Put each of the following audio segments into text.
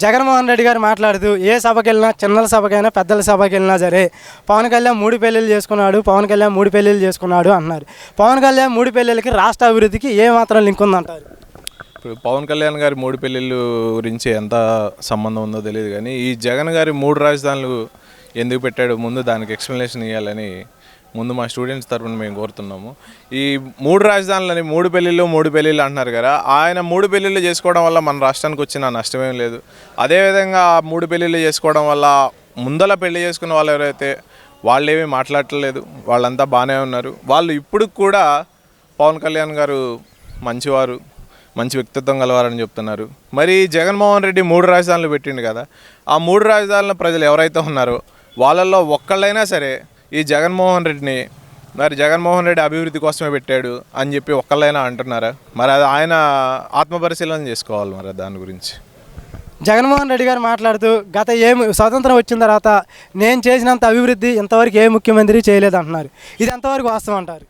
జగన్మోహన్ రెడ్డి గారు మాట్లాడుతూ ఏ సభకి వెళ్ళినా చిన్నల సభకైనా పెద్దల సభకి వెళ్ళినా సరే పవన్ కళ్యాణ్ మూడు పెళ్ళిళ్ళు చేసుకున్నాడు పవన్ కళ్యాణ్ మూడు పెళ్ళిళ్ళు చేసుకున్నాడు అన్నారు. పవన్ కళ్యాణ్ మూడు పెళ్ళిళ్ళకి రాష్ట్ర అభివృద్ధికి ఏమాత్రం లింక్ ఉందంటారు? ఇప్పుడు పవన్ కళ్యాణ్ గారి మూడు పెళ్ళిళ్ళు గురించి ఎంత సంబంధం ఉందో తెలియదు కానీ ఈ జగన్ గారి మూడు రాజధానులు ఎందుకు పెట్టాడు ముందు దానికి ఎక్స్ప్లెనేషన్ ఇవ్వాలని ముందు మా స్టూడెంట్స్ తరఫున మేము కోరుతున్నాము. ఈ మూడు రాజధానులని మూడు పెళ్ళిళ్ళు మూడు పెళ్ళిళ్ళు అంటున్నారు కదా ఆయన మూడు పెళ్ళిళ్ళు చేసుకోవడం వల్ల మన రాష్ట్రానికి వచ్చిన నష్టమేం లేదు. అదేవిధంగా ఆ మూడు పెళ్ళిళ్ళు చేసుకోవడం వల్ల ముందల పెళ్ళి చేసుకున్న వాళ్ళు ఎవరైతే వాళ్ళేమీ మాట్లాడట్లేదు వాళ్ళంతా బాగానే ఉన్నారు. వాళ్ళు ఇప్పుడు కూడా పవన్ కళ్యాణ్ గారు మంచివారు మంచి వ్యక్తిత్వం గలవారని చెప్తున్నారు. మరి జగన్మోహన్ రెడ్డి మూడు రాజధానులు పెట్టిండు కదా ఆ మూడు రాజధానుల ప్రజలు ఎవరైతే ఉన్నారో వాళ్ళల్లో ఒక్కళ్ళైనా సరే ఈ జగన్మోహన్ రెడ్డిని మరి జగన్మోహన్ రెడ్డి అభివృద్ధి కోసమే పెట్టాడు అని చెప్పి ఒక్కళ్ళైనా అంటున్నారా? మరి అది ఆయన ఆత్మపరిశీలన చేసుకోవాలి మరి దాని గురించి. జగన్మోహన్ రెడ్డి గారు మాట్లాడుతూ గత ఏ ము- స్వతంత్రం వచ్చిన తర్వాత నేను చేసినంత అభివృద్ధి ఇంతవరకు ఏ ముఖ్యమంత్రి చేయలేదు అంటున్నారు. ఇది ఎంతవరకు వాస్తవం అంటారు?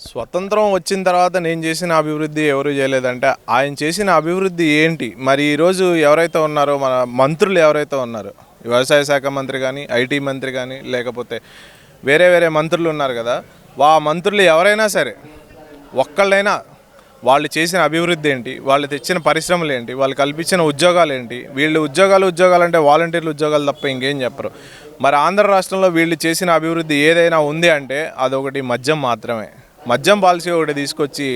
స్వతంత్రం వచ్చిన తర్వాత నేను చేసిన అభివృద్ధి ఎవరు చేయలేదంటే ఆయన చేసిన అభివృద్ధి ఏంటి? మరి ఈరోజు ఎవరైతే ఉన్నారో మన మంత్రులు ఎవరైతే ఉన్నారో వ్యవసాయ శాఖ మంత్రి కానీ ఐటీ మంత్రి కానీ లేకపోతే వేరే వేరే మంత్రులు ఉన్నారు కదా వా మంత్రులు ఎవరైనా సరే ఒక్కళ్ళైనా వాళ్ళు చేసిన అభివృద్ధి ఏంటి వాళ్ళు తెచ్చిన పరిశ్రమలు ఏంటి వాళ్ళు కల్పించిన ఉద్యోగాలు ఏంటి వీళ్ళు ఉద్యోగాలు ఉద్యోగాలు అంటే వాలంటీర్లు ఉద్యోగాలు తప్ప ఇంకేం చెప్పరు. మరి ఆంధ్ర రాష్ట్రంలో వీళ్ళు చేసిన అభివృద్ధి ఏదైనా ఉంది అంటే అదొకటి మద్యం మాత్రమే. మద్యం పాలసీ ఒకటి తీసుకొచ్చి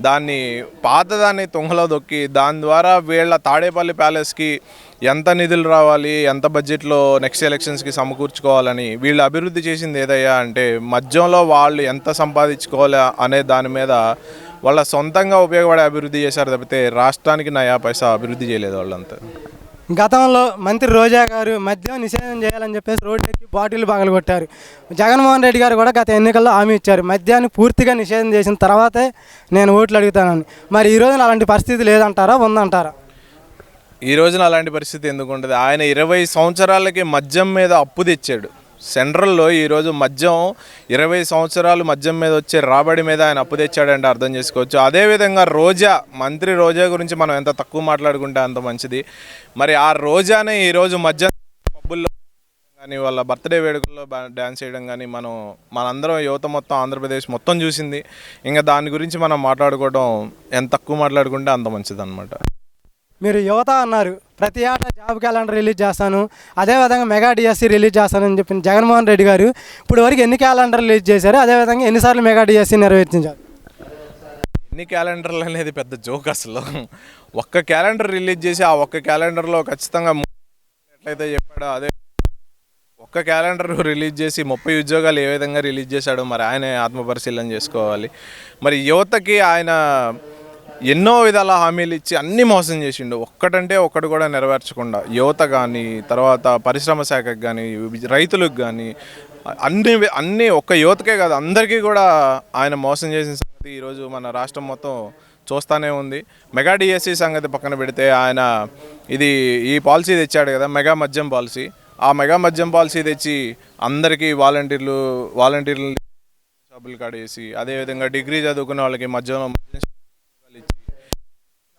దాన్ని పాతదాన్ని తుంగలో దొక్కి దాని ద్వారా వీళ్ళ తాడేపల్లి ప్యాలెస్కి ఎంత నిధులు రావాలి ఎంత బడ్జెట్లో నెక్స్ట్ ఎలక్షన్స్కి సమకూర్చుకోవాలని వీళ్ళు అభివృద్ధి చేసింది ఏదయ్యా అంటే మద్యంలో వాళ్ళు ఎంత సంపాదించుకోవాలి అనే దాని మీద వాళ్ళ సొంతంగా ఉపయోగపడే అభివృద్ధి చేశారు తప్పితే రాష్ట్రానికి నయా పైసా అభివృద్ధి చేయలేదు వాళ్ళంతా. గతంలో మంత్రి రోజా గారు మద్యం నిషేధం చేయాలని చెప్పేసి రోడ్డు ఎక్కి బాటిల్ పగలగొట్టారు జగన్మోహన్ రెడ్డి గారు కూడా గత ఎన్నికల్లో హామీ ఇచ్చారు. మద్యాన్ని పూర్తిగా నిషేధం చేసిన తర్వాతే నేను ఓట్లు అడుగుతానని. మరి ఈ రోజున అలాంటి పరిస్థితి లేదంటారా? ఉందంటారా? ఈ రోజున అలాంటి పరిస్థితి ఎందుకు ఉంటుంది? ఆయన ఇరవై సంవత్సరాలకి మద్యం మీద అప్పు తెచ్చాడు. సెంట్రల్లో ఈరోజు మద్యం ఇరవై సంవత్సరాలు మద్యం మీద వచ్చే రాబడి మీద ఆయన అప్పు తెచ్చాడంటే అర్థం చేసుకోవచ్చు. అదేవిధంగా రోజా మంత్రి రోజా గురించి మనం ఎంత తక్కువ మాట్లాడుకుంటే అంత మంచిది. మరి ఆ రోజానే ఈరోజు మద్యం పబ్బుల్లో కానీ వాళ్ళ బర్త్డే వేడుకల్లో డ్యాన్స్ చేయడం కానీ మనం మనందరం యువత మొత్తం ఆంధ్రప్రదేశ్ మొత్తం చూసింది. ఇంకా దాని గురించి మనం మాట్లాడుకోవడం ఎంత తక్కువ మాట్లాడుకుంటే అంత మంచిది అనమాట మీరు యువత అన్నారు ప్రతి ఏటా జాబ్ క్యాలెండర్ రిలీజ్ చేస్తాను అదేవిధంగా మెగా డిఎస్సి రిలీజ్ చేస్తానని చెప్పిన జగన్మోహన్ రెడ్డి గారు ఇప్పుడు వరకు ఎన్ని క్యాలెండర్ రిలీజ్ చేశారు అదేవిధంగా ఎన్నిసార్లు మెగా డిఎస్సి నెరవేర్చించారు? ఎన్ని క్యాలెండర్లు అనేది పెద్ద జోక్ అసలు. ఒక్క క్యాలెండర్ రిలీజ్ చేసి ఆ ఒక్క క్యాలెండర్లో ఖచ్చితంగా ఎట్లయితే చెప్పాడో అదే. ఒక్క క్యాలెండర్ రిలీజ్ చేసి ముప్పై ఉద్యోగాలు ఏ విధంగా రిలీజ్ చేశాడో మరి ఆయన ఆత్మపరిశీలన చేసుకోవాలి. మరి యువతకి ఆయన ఎన్నో విధాల హామీలు ఇచ్చి అన్ని మోసం చేసిండు. ఒక్కటంటే ఒక్కటి కూడా నెరవేర్చకుండా యువత కానీ తర్వాత పరిశ్రమ శాఖకు కానీ రైతులకు కానీ అన్ని అన్ని ఒక్క యువతకే కాదు అందరికీ కూడా ఆయన మోసం చేసిన సంగతి ఈరోజు మన రాష్ట్రం మొత్తం చూస్తానే ఉంది. మెగా డిఎస్సి సంగతి పక్కన పెడితే ఆయన ఇది ఈ పాలసీ తెచ్చాడు కదా మెగా మద్యం పాలసీ. ఆ మెగా మద్యం పాలసీ తెచ్చి అందరికీ వాలంటీర్లు వాలంటీర్లు షాపులు కాడేసి అదేవిధంగా డిగ్రీ చదువుకున్న వాళ్ళకి మద్యం మద్యం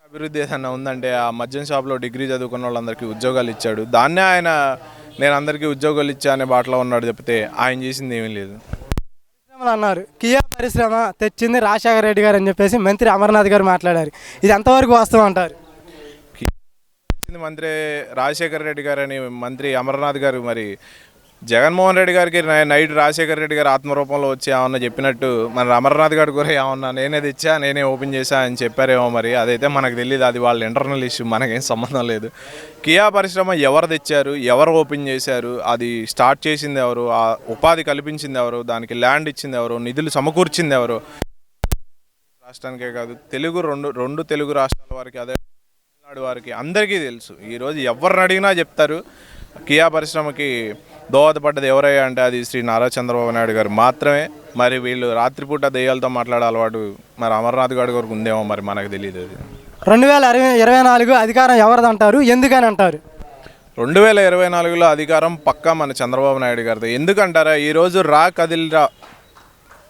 అభివృద్ధి ఏదైనా ఉందంటే ఆ మద్యం షాప్లో డిగ్రీ చదువుకున్న వాళ్ళందరికీ ఉద్యోగాలు ఇచ్చాడు. దాన్నే ఆయన నేను అందరికీ ఉద్యోగాలు ఇచ్చా అనే బాటలో ఉన్నాడు చెప్తే ఆయన చేసింది ఏమీ లేదు. పరిశ్రమలు అన్నారు. కియా పరిశ్రమ తెచ్చింది రాజశేఖర రెడ్డి గారు అని చెప్పేసి మంత్రి అమర్నాథ్ గారు మాట్లాడారు. ఇది ఎంతవరకు వాస్తవం అంటారు? మంత్రి రాజశేఖర రెడ్డి గారు అని మంత్రి అమర్నాథ్ గారు మరి జగన్మోహన్ రెడ్డి గారికి నైట్ రాజశేఖర రెడ్డి గారు ఆత్మరూపంలో వచ్చి ఏమన్నా చెప్పినట్టు మన అమర్నాథ్ గారు కూడా ఏమన్నా నేనే తెచ్చా నేనే ఓపెన్ చేశా అని చెప్పారేమో మరి. అదైతే మనకు తెలియదు అది వాళ్ళ ఇంటర్నల్ ఇష్యూ మనకేం సంబంధం లేదు. కియా పరిశ్రమ ఎవరు తెచ్చారు ఎవరు ఓపెన్ చేశారు అది స్టార్ట్ చేసింది ఎవరు ఆ ఉపాధి కల్పించింది ఎవరు దానికి ల్యాండ్ ఇచ్చింది ఎవరు నిధులు సమకూర్చింది ఎవరు? రాష్ట్రానికే కాదు తెలుగు రెండు రెండు తెలుగు రాష్ట్రాల వారికి అదే తమిళనాడు వారికి అందరికీ తెలుసు. ఈరోజు ఎవరిని అడిగినా చెప్తారు కియా పరిశ్రమకి దోహదపడ్డది ఎవరయ్యా అంటే అది శ్రీ నారా చంద్రబాబు నాయుడు గారు మాత్రమే. మరి వీళ్ళు రాత్రిపూట దెయ్యాలతో మాట్లాడే అలవాటు మరి అమర్నాథ్ గారి వరకు ఉందేమో మరి మనకు తెలియదు అది. రెండు వేల ఇరవై ఇరవై నాలుగు అధికారం ఎవరిదంటారు? ఎందుకని అంటారు రెండు వేల ఇరవై నాలుగులో అధికారం పక్కా మన చంద్రబాబు నాయుడు గారిది. ఎందుకంటారా? ఈరోజు రా కదిల్రా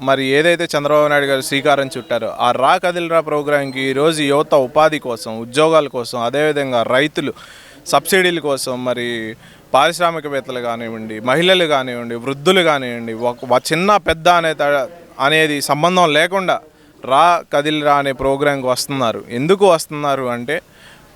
మరి ఏదైతే చంద్రబాబు నాయుడు గారు శ్రీకారం చుట్టారో ఆ రా కదిల్రా ప్రోగ్రాంకి ఈరోజు యువత ఉపాధి కోసం ఉద్యోగాల కోసం అదేవిధంగా రైతులు సబ్సిడీల కోసం మరి పారిశ్రామికవేత్తలు కానివ్వండి మహిళలు కానివ్వండి వృద్ధులు కానివ్వండి ఒక చిన్న పెద్ద అనే త- అనేది సంబంధం లేకుండా రా కదిలిరా అనే ప్రోగ్రాంకి వస్తున్నారు. ఎందుకు వస్తున్నారు అంటే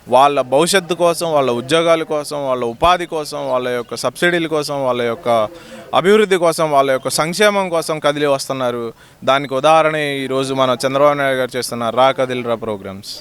వాళ్ళ భవిష్యత్తు కోసం వాళ్ళ ఉద్యోగాల కోసం వాళ్ళ ఉపాధి కోసం వాళ్ళ యొక్క సబ్సిడీల కోసం వాళ్ళ యొక్క అభివృద్ధి కోసం వాళ్ళ యొక్క సంక్షేమం కోసం కదిలి వస్తున్నారు. దానికి ఉదాహరణ ఈరోజు మన చంద్రబాబు నాయుడు గారు చేస్తున్న రా కదిలిరా ప్రోగ్రామ్స్.